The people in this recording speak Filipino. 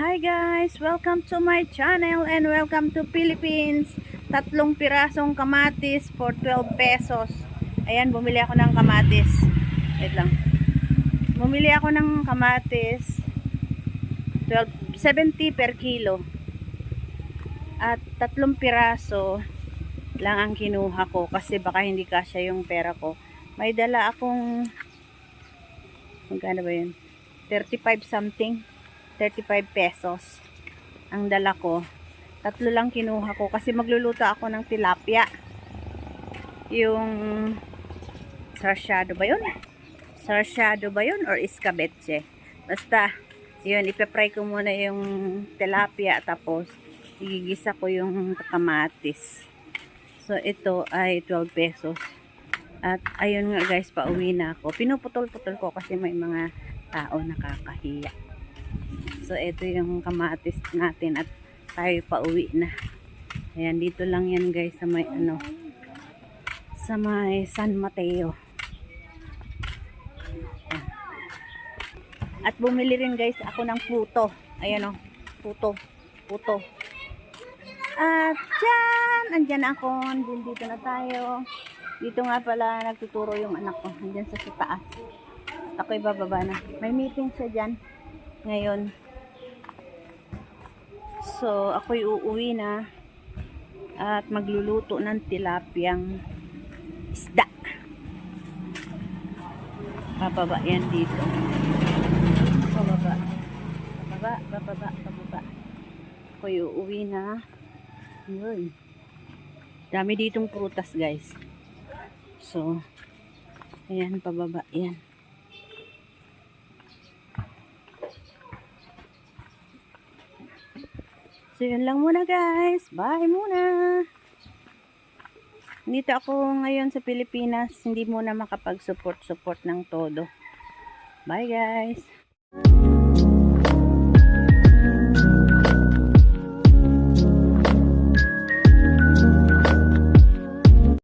Hi guys! Welcome to my channel and welcome to Philippines. Tatlong pirasong kamatis for 12 pesos. Ayan, bumili ako ng kamatis. Wait lang. Bumili ako ng kamatis. 12, 70 per kilo. At tatlong piraso lang ang kinuha ko kasi baka hindi kasya yung pera ko. May dala akong magkano ba yun? 35 something. 35 pesos ang dala ko. Tatlo lang kinuha ko kasi magluluto ako ng tilapia. Yung sarsyado ba yun? Sarsyado ba yun? Or iskabetse? Basta, yun, ipepry ko muna yung tilapia tapos igigisa ko yung kamatis. So, ito ay 12 pesos. At ayun nga guys, pauwi na ako. Pinuputol-putol ko kasi may mga tao nakakahiya. So, ito yung kamatis natin at tayo pa uwi na. Ayan, dito lang yan guys sa may ano, sa may San Mateo. At bumili rin guys ako ng puto. Ayan o, puto, puto. At dyan, andyan ako, andyan dito na tayo. Dito nga pala nagtuturo yung anak ko, andyan sa taas. Ako ibababa na. May meeting siya dyan ngayon. So, ako'y uuwi na at magluluto ng tilapyang isda. Bababa yan dito. Bababa. Bababa, bababa, bababa. Ako'y uuwi na. Yun. Dami ditong prutas, guys. So, ayan, pababa. Yan. So, yun lang muna guys. Bye muna. Dito ako ngayon sa Pilipinas. Hindi muna makapag-support-support ng todo. Bye guys.